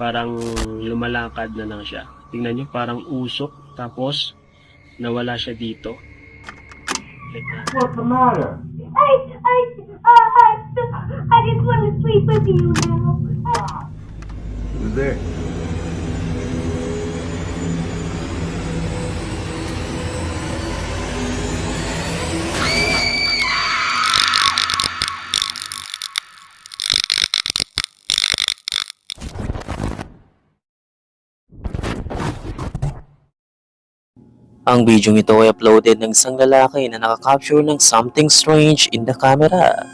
parang lumalakad na lang siya. Tingnan nyo, parang usok, tapos nawala siya dito. What's the matter? I, I, uh, I, I just want to sleep with you now. Who's there? Ang video ito ay uploaded ng isang lalaki na nakakapture ng something strange in the camera.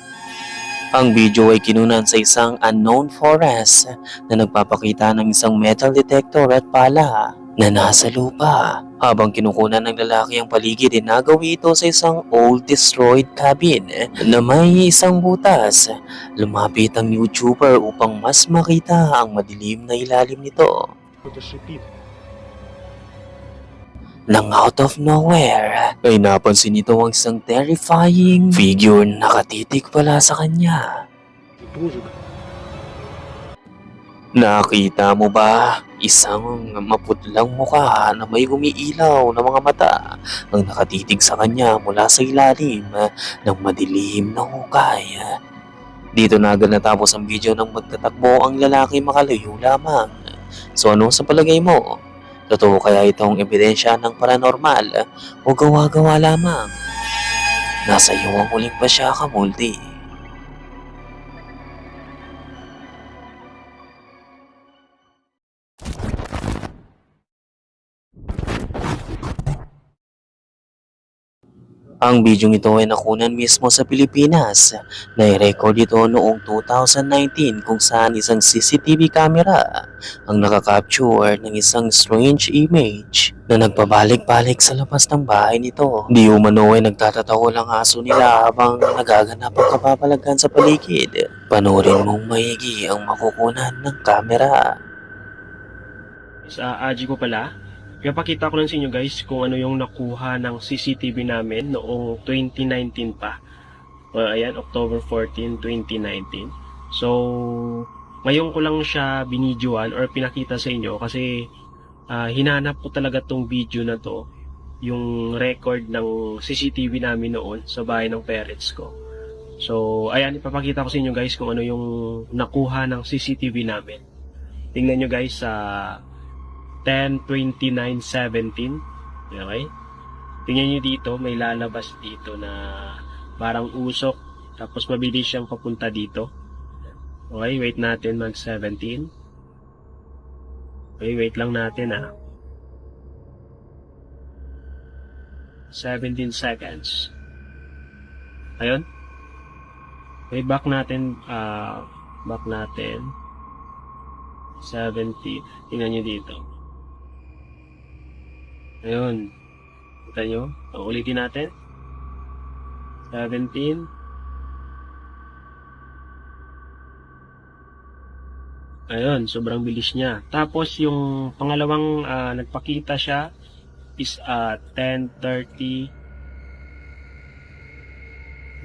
Ang video ay kinunan sa isang unknown forest na nagpapakita ng isang metal detector at pala na nasa lupa. Habang kinukunan ng lalaki ang paligid, inagawi ito sa isang old destroyed cabin na may isang butas. Lumapit ang YouTuber upang mas makita ang madilim na ilalim nito. Nang out of nowhere, ay napansin nito ang isang terrifying figure na nakatitig pala sa kanya. Nakita mo ba? Isang maputlang mukha na may umiilaw na mga mata ang nakatitig sa kanya mula sa ilalim ng madilim na hukay. Dito na agad natapos ang video nang magtatakbo ang lalaki makalayo lamang. So ano sa palagay mo? Totoo kaya itong ebidensya ng paranormal o gawa-gawa lamang? Nasa iyo ang huling pasya ka, Ang bidyong ito ay nakunan mismo sa Pilipinas. Nai-record ito noong 2019 kung saan isang CCTV camera ang nakakapture ng isang strange image na nagpabalik-balik sa labas ng bahay nito. Di umano ay nagtatataho lang aso nila habang nagaganap ang kapapalagan sa paligid. Panoorin mong maigi ang makukunan ng camera. Sa Aji ko pala, Pinapakita ko lang sa inyo guys kung ano yung nakuha ng CCTV namin noong 2019 pa. Well, ayan, October 14, 2019. So, ngayon ko lang siya binidyoan or pinakita sa inyo kasi ah, hinanap ko talaga tong video na to yung record ng CCTV namin noon sa bahay ng parents ko. So, ayan, ipapakita ko sa inyo guys kung ano yung nakuha ng CCTV namin. Tingnan nyo guys sa 10-29-17. Okay? Tingnan nyo dito, may lalabas dito na parang usok. Tapos mabilis siyang papunta dito. Okay, wait natin mag 17. Okay, wait lang natin ah. 17 seconds. Ayun. Okay, back natin, ah, back natin. 17. Tingnan nyo dito. Ayun. Kita nyo? O, ulitin natin. 17. Ayun, sobrang bilis niya. Tapos yung pangalawang ah, nagpakita siya is at 10.30.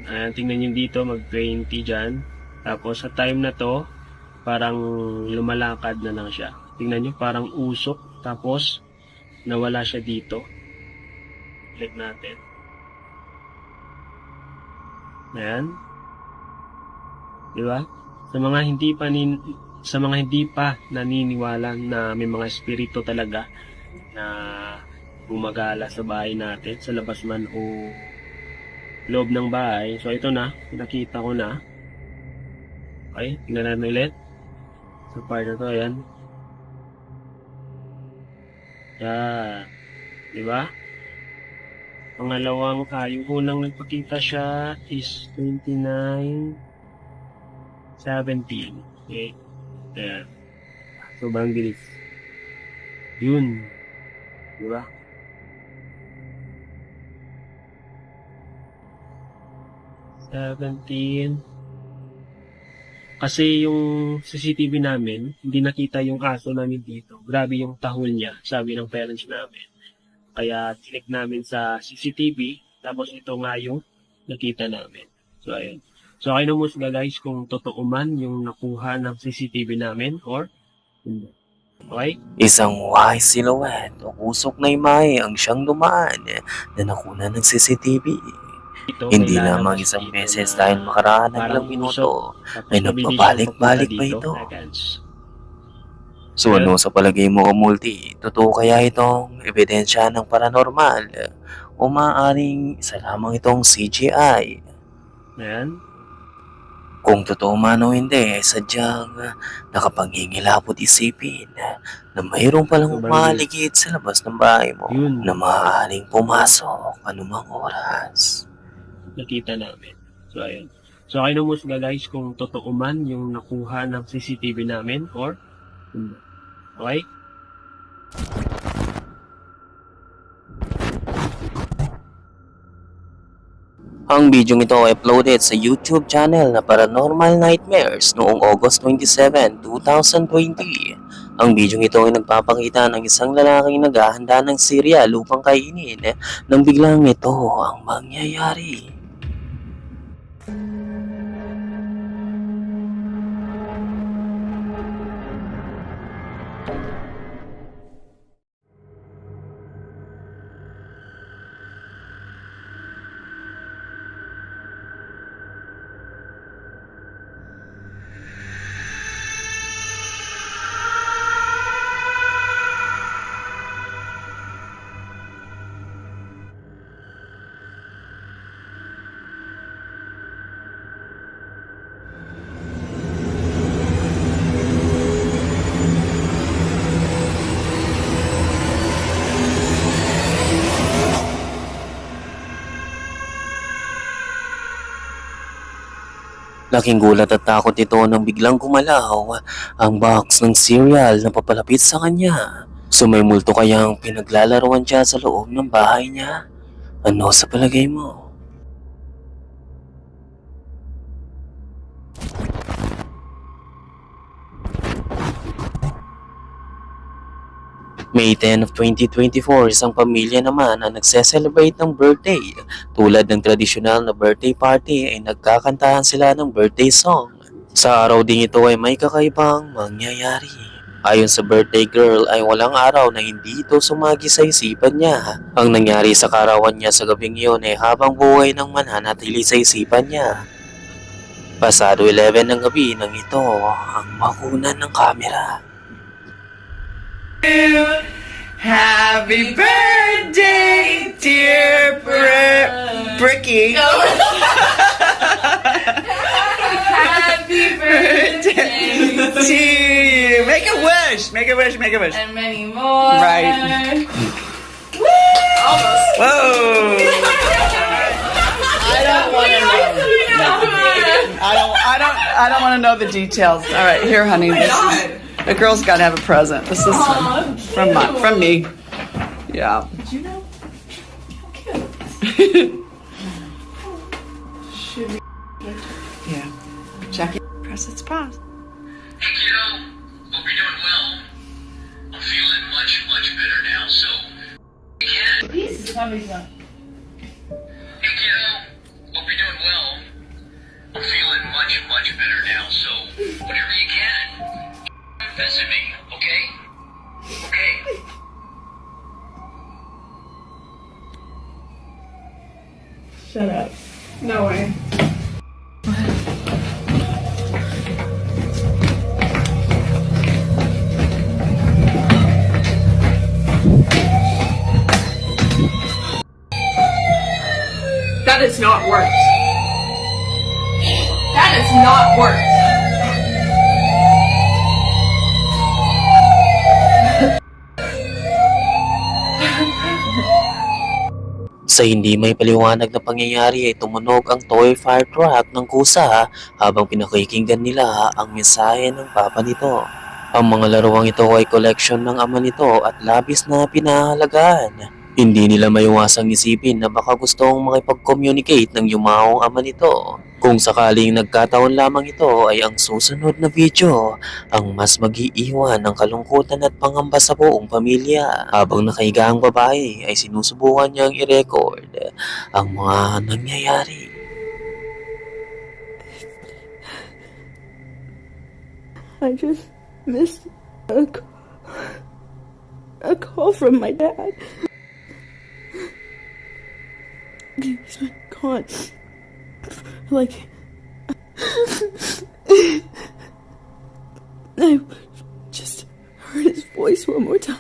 Ayan, tingnan nyo dito, mag-20 dyan. Tapos sa time na to, parang lumalakad na lang siya. Tingnan nyo, parang usok. Tapos, nawala siya dito. Click natin. Ayan. Di? Sa mga hindi pa nin, sa mga hindi pa naniniwala na may mga espiritu talaga na gumagala sa bahay natin, sa labas man o loob ng bahay. So ito na, nakita ko na. Okay, tingnan natin ulit. Sa part na to, ayan. Yan. Di ba? Pangalawang, ah, yung unang nagpakita siya is 29, 17. Okay. Ayan. Sobrang bilis. Yun. Di ba? Seventeen. Kasi yung CCTV namin, hindi nakita yung aso namin dito. Grabe yung tahol niya, sabi ng parents namin. Kaya tinik namin sa CCTV, tapos ito nga yung nakita namin. So, ayun. So, kayo na guys kung totoo man yung nakuha ng CCTV namin or Okay? Isang white silhouette o usok na imahe ang siyang dumaan na nakuna ng CCTV. Ito, Hindi lamang lalabas isang beses na dahil makaraan ng ilang minuto. Ay, nagpabalik-balik papunta ito? So ano sa palagay mo o multi? Totoo kaya itong ebidensya ng paranormal? O maaaring isa lamang itong CGI? Ayan. Kung totoo man o hindi, ay sadyang nakapangingilapot isipin na mayroong palang umaligid sa labas ng bahay mo na maaaring pumasok anumang oras. Nakita namin. So, ayun. So, kayo na musga guys kung totoo man yung nakuha ng CCTV namin or hindi. Okay? Ang video ito ay uploaded sa YouTube channel na Paranormal Nightmares noong August 27, 2020. Ang video ito ay nagpapakita ng isang lalaking naghahanda ng cereal upang kainin nang biglang ito ang mangyayari. Laking gulat at takot ito nang biglang gumalaw ang box ng cereal na papalapit sa kanya. So may multo kayang pinaglalaruan siya sa loob ng bahay niya? Ano sa palagay mo? May 10 of 2024, isang pamilya naman ang nagse-celebrate ng birthday. Tulad ng tradisyonal na birthday party ay nagkakantahan sila ng birthday song. Sa araw ding ito ay may kakaibang mangyayari. Ayon sa birthday girl ay walang araw na hindi ito sumagi sa isipan niya. Ang nangyari sa karawan niya sa gabing iyon ay habang buhay nang mananatili sa isipan niya. Pasado 11 ng gabi nang ito ang makunan ng kamera. Happy birthday, dear Bri- Bricky. Happy birthday to you. Make a wish. Make a wish. Make a wish. and many more. Right. Almost. Whoa. I don't want to know. I don't. I don't. I don't want to know the details. All right, here, honey. Oh this is, the girl's got to have a present. This is from from, my, from me. Yeah. Did you know? How cute. Should we? Yeah. Jackie, press its pause. Hey kiddo, hope you're doing well. I'm feeling much, much better now, so you can. Please. Somebody's not. Hey Sa hindi may paliwanag na pangyayari ay tumunog ang toy fire truck ng kusa habang pinakikinggan nila ang mensahe ng papa nito. Ang mga laruang ito ay collection ng ama nito at labis na pinahalagaan. Hindi nila maiwasang isipin na baka gustong makipag-communicate ng yumaong ama nito. Kung sakaling nagkataon lamang ito ay ang susunod na video ang mas mag-iiwan ng kalungkutan at pangamba sa buong pamilya. Habang nakahiga ang babae ay sinusubukan niyang i-record ang mga nangyayari. I just missed a, a call from my dad. He's been gone. Like. I just heard his voice one more time.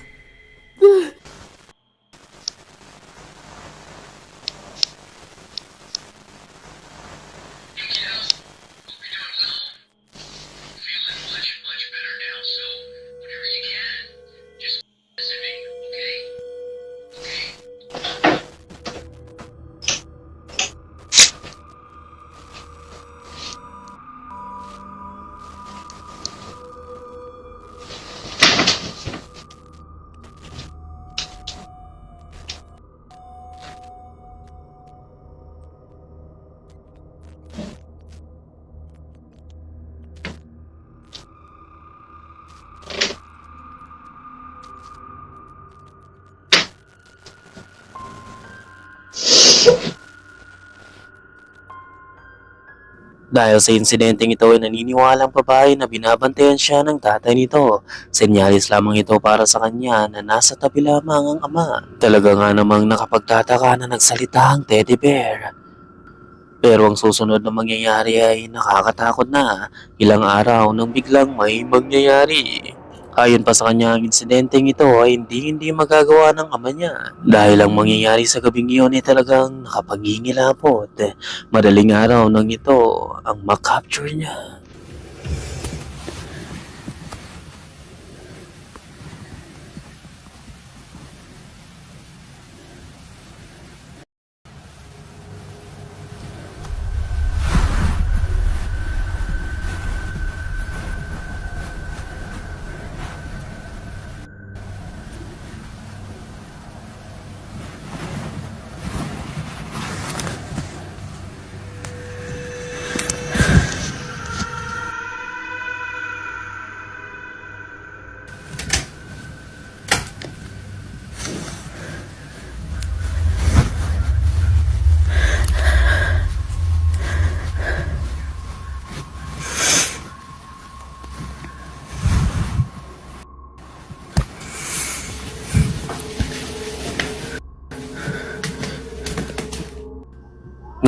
Dahil sa insidenteng ito ay naniniwalang babae na binabantayan siya ng tatay nito. Senyalis lamang ito para sa kanya na nasa tabi lamang ang ama. Talaga nga namang nakapagtataka na nagsalita ang teddy bear. Pero ang susunod na mangyayari ay nakakatakot na ilang araw nang biglang may mangyayari. Ayon pa sa kanya, ang insidenteng ito ay hindi hindi magagawa ng ama niya. Dahil ang mangyayari sa gabing iyon ay talagang nakapangingilapot. Madaling araw nang ito ang makapture niya.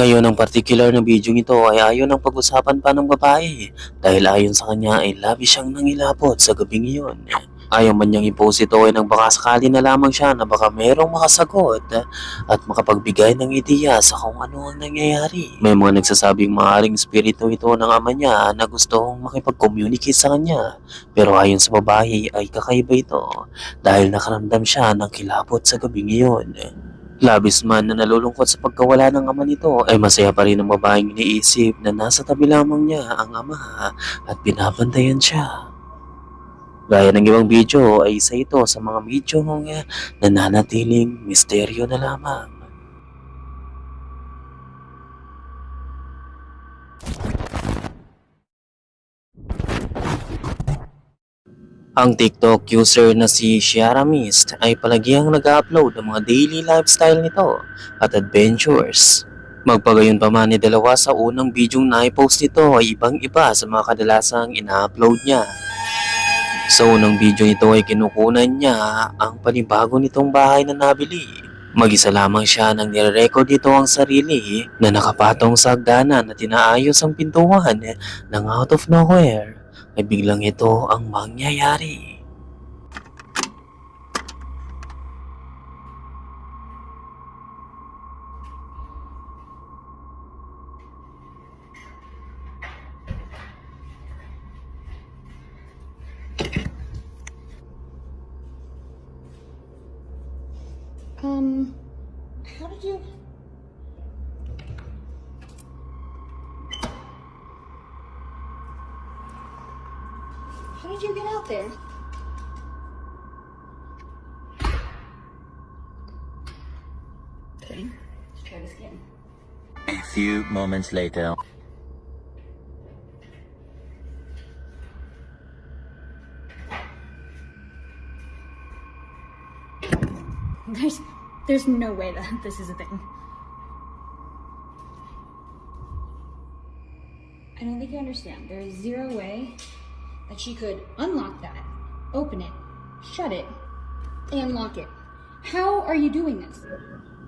Ngayon ang particular na video ito ay ayon ang pag-usapan pa ng babae dahil ayon sa kanya ay labi siyang nangilapot sa gabing iyon. Ayaw man niyang i-post ito ay nang baka sakali na lamang siya na baka merong makasagot at makapagbigay ng ideya sa kung ano ang nangyayari. May mga nagsasabing maaaring spirito ito ng ama niya na gustong makipag-communicate sa kanya pero ayon sa babae ay kakaiba ito dahil nakaramdam siya ng kilapot sa gabing iyon. Labis man na nalulungkot sa pagkawala ng ama nito ay masaya pa rin ang babaeng iniisip na nasa tabi lamang niya ang ama at binabantayan siya. Gaya ng ibang video ay isa ito sa mga video ng nananatiling misteryo na lamang. Ang TikTok user na si Shiara Mist ay palagiang nag-upload ng mga daily lifestyle nito at adventures. Magpagayon pa man ni dalawa sa unang bidyong na-post nito ay ibang iba sa mga kadalasang ina-upload niya. Sa unang video nito ay kinukunan niya ang panibago nitong bahay na nabili. Mag-isa lamang siya nang nire-record nito ang sarili na nakapatong sa hagdanan at inaayos ang pintuan ng out of nowhere ay biglang ito ang mangyayari. Um, how did you? Out there? Okay, let's try this again. A few moments later. There's, there's no way that this is a thing. I don't think you understand. There is zero way that she could unlock that, open it, shut it, and lock it. How are you doing this?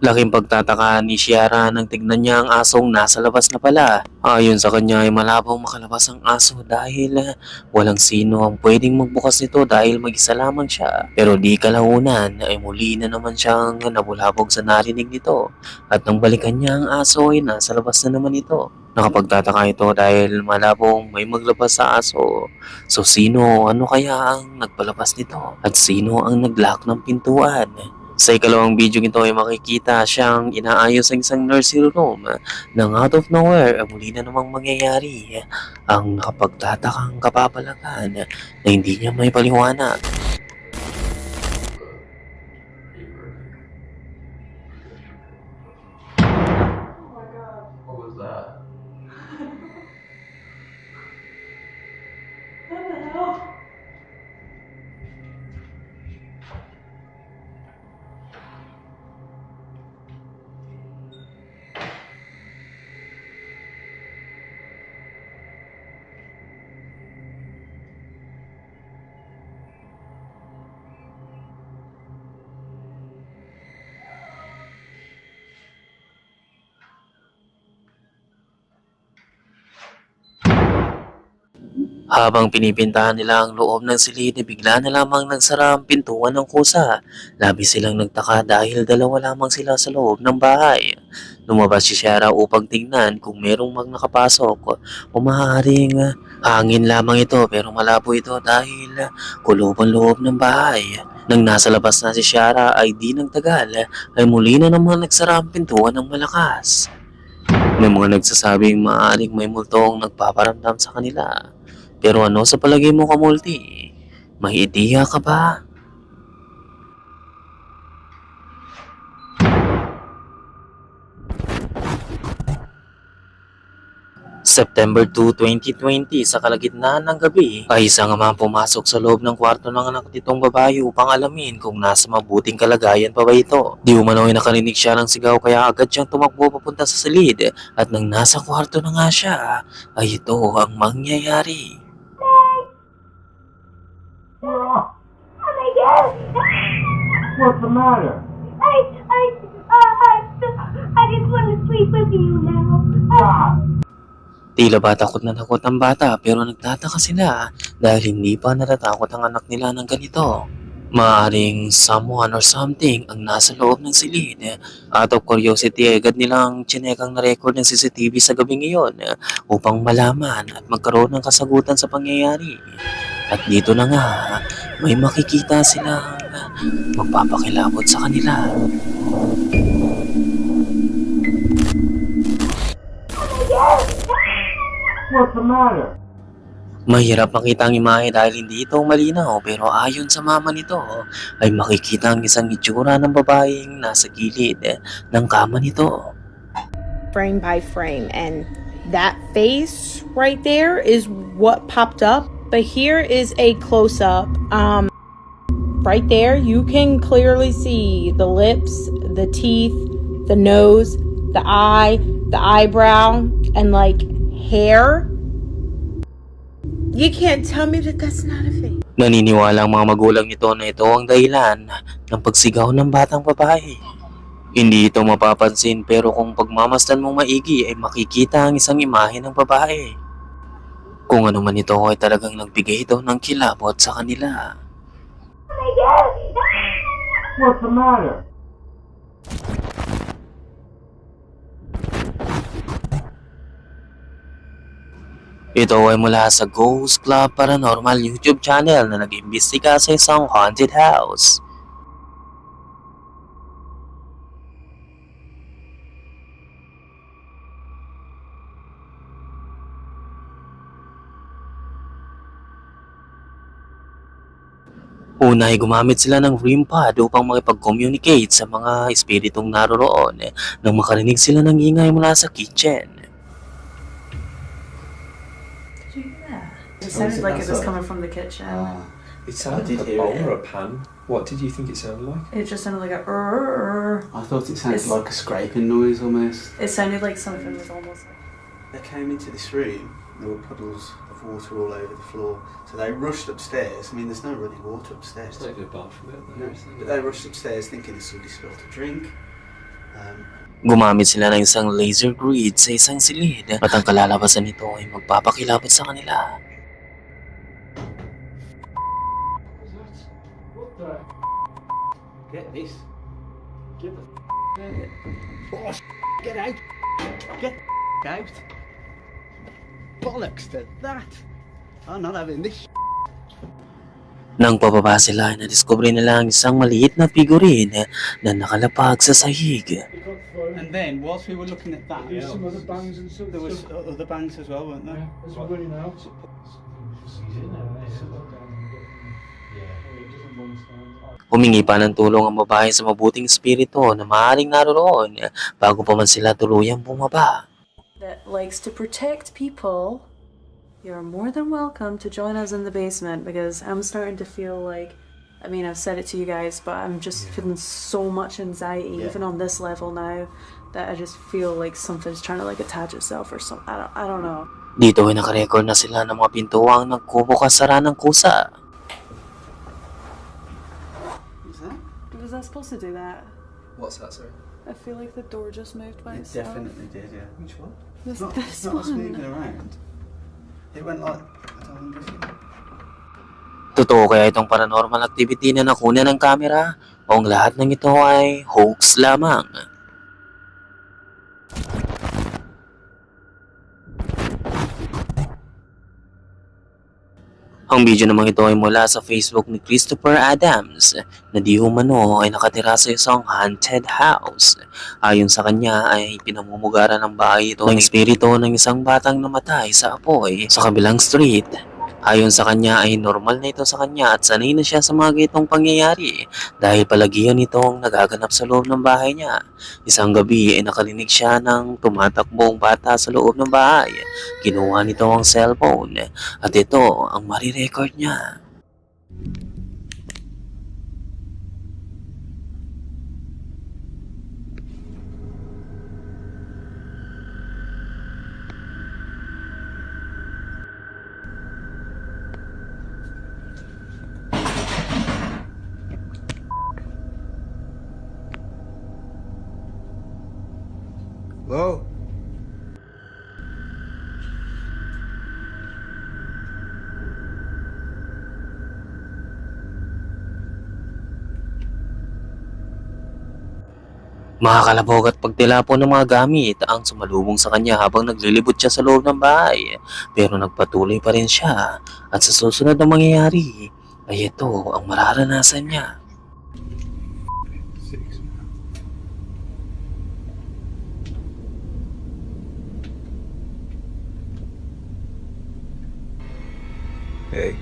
Laking pagtataka ni Shiara nang tignan niya ang asong nasa labas na pala. Ayon sa kanya ay malabong makalabas ang aso dahil ah, walang sino ang pwedeng magbukas nito dahil mag-isa lamang siya. Pero di kalaunan ay muli na naman siyang nabulabog sa narinig nito at nang balikan niya ang aso ay nasa labas na naman ito. Nakapagtataka ito dahil malabong may maglabas sa aso. So sino, ano kaya ang nagpalabas nito? At sino ang naglock ng pintuan? Sa ikalawang video ito ay makikita siyang inaayos ang isang nursing room nang out of nowhere ay muli na namang mangyayari ang nakapagtatakang kapapalakan na hindi niya may paliwanag. Habang pinipintahan nila ang loob ng silid, bigla na lamang nagsara ang pintuan ng kusa. Labi silang nagtaka dahil dalawa lamang sila sa loob ng bahay. Lumabas si Shara upang tingnan kung merong mag nakapasok o maaaring ah, hangin lamang ito pero malabo ito dahil ah, kulob ang loob ng bahay. Nang nasa labas na si Shara ay di nagtagal ay muli na naman nagsara ang pintuan ng malakas. May mga nagsasabing maaaring may multong nagpaparamdam sa kanila. Pero ano sa palagay mo kamulti? May ideya ka ba? September 2, 2020, sa kalagitnaan ng gabi, ay isang ama pumasok sa loob ng kwarto ng anak nitong babae upang alamin kung nasa mabuting kalagayan pa ba ito. Di umano ay nakarinig siya ng sigaw kaya agad siyang tumakbo papunta sa silid at nang nasa kwarto na nga siya, ay ito ang mangyayari. Oh my god! What's the matter? I, I, uh, I, I just want to sleep with you now. Stop! Tila ba takot na takot ang bata pero nagtataka sila dahil hindi pa natatakot ang anak nila ng ganito. Maaring someone or something ang nasa loob ng silid. Out of curiosity, agad nilang chinekang na record ng CCTV sa gabi ngayon upang malaman at magkaroon ng kasagutan sa pangyayari. At dito na nga, may makikita silang magpapakilabot sa kanila. What's the matter? Mahirap makita ang imahe dahil hindi ito malinaw pero ayon sa mama nito ay makikita ang isang itsura ng babaeng nasa gilid ng kama nito. Frame by frame. And that face right there is what popped up. But here is a close up. Um, right there, you can clearly see the lips, the teeth, the nose, the eye, the eyebrow, and like hair. You can't tell me that that's not a face. Naniniwala ang mga magulang nito na ito ang dahilan ng pagsigaw ng batang babae. Hindi ito mapapansin pero kung pagmamasdan mong maigi ay makikita ang isang imahe ng babae. Kung ano man ito ay talagang nagbigay ito ng kilabot sa kanila. What's the matter? Ito ay mula sa Ghost Club Paranormal YouTube channel na nag-imbestiga sa isang haunted house. Una ay gumamit sila ng REM pad upang makipag-communicate sa mga espiritong naroroon nang makarinig sila ng ingay mula sa kitchen. It sounded like it was coming from the kitchen. It sounded did like a hear bowl it. or a pan. What did you think it sounded like? It just sounded like a. "Rrrr." I thought it sounded It's- like a scraping noise almost. It sounded like something was almost like. They came into this room, there were puddles of of water all over the floor. So they rushed upstairs. I mean, there's no running water upstairs. It's like a bathroom out No, but they rushed upstairs thinking there's somebody spilled a drink. Um, Gumamit sila ng isang laser grid sa isang silid at ang kalalabasan nito ay magpapakilabot sa kanila. get this. Get the out. Oh, get out. Get out. Bollocks to that. I'm not having this. Nang pababa sila, nadiskubre nila ang isang maliit na figurine na nakalapag sa sahig. And then, whilst we were looking at that, There's some other bangs and stuff. there was other banks as well, weren't there? Yeah, running out. Humingi pa ng tulong ang babae sa mabuting espiritu na maaaring naroon bago pa man sila tuluyang bumaba. That likes to protect people, you're more than welcome to join us in the basement because I'm starting to feel like I mean I've said it to you guys, but I'm just feeling so much anxiety Yeah. even on this level now that I just feel like something's trying to like attach itself or something. I don't I don't know. Dito ay nakarecord na sila ng mga pintuang nagkubukas sara ng kusa. Is that? Was I supposed to do that? What's that, sir? I feel like the door just moved by It itself. It definitely did, yeah. Which one? This, Not, this not one. moving around. It went like. I don't you. Totoo kaya itong paranormal activity na nakuna ng kamera o ang lahat ng ito ay hoax lamang? Ang video namang ito ay mula sa Facebook ni Christopher Adams na di umano ay nakatira sa isang haunted house. Ayon sa kanya ay pinamumugaran ng bahay ito ng espiritu ng isang batang namatay sa apoy sa kabilang street. Ayon sa kanya ay normal na ito sa kanya at sanay na siya sa mga ganitong pangyayari dahil palagi yun itong nagaganap sa loob ng bahay niya. Isang gabi ay nakalinig siya ng tumatakbong bata sa loob ng bahay. Kinuha nito ang cellphone at ito ang marirecord niya. Makakalabog at pagtilapon ng mga gamit ang sumalubong sa kanya habang naglilibot siya sa loob ng bahay. Pero nagpatuloy pa rin siya at sa susunod na mangyayari ay ito ang mararanasan niya. Hey.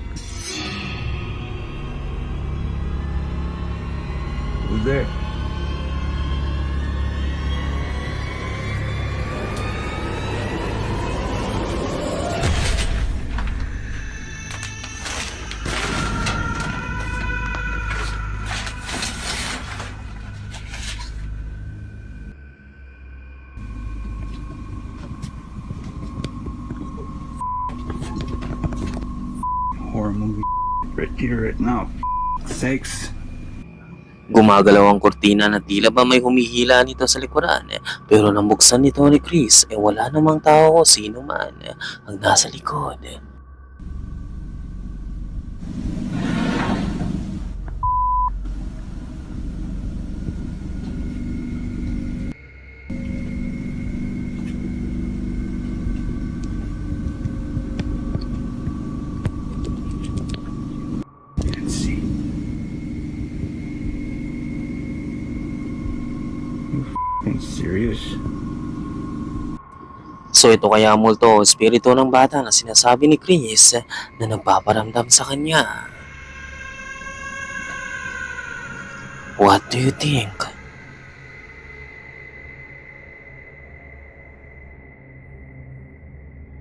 Sakes. Gumagalaw ang kurtina na tila ba may humihila nito sa likuran. Pero nang buksan nito ni Chris, eh wala namang tao o sino man ang nasa likod. Can't see. You f***ing serious? So ito kaya multo o espiritu ng bata na sinasabi ni Chris na nagpaparamdam sa kanya. What do you think?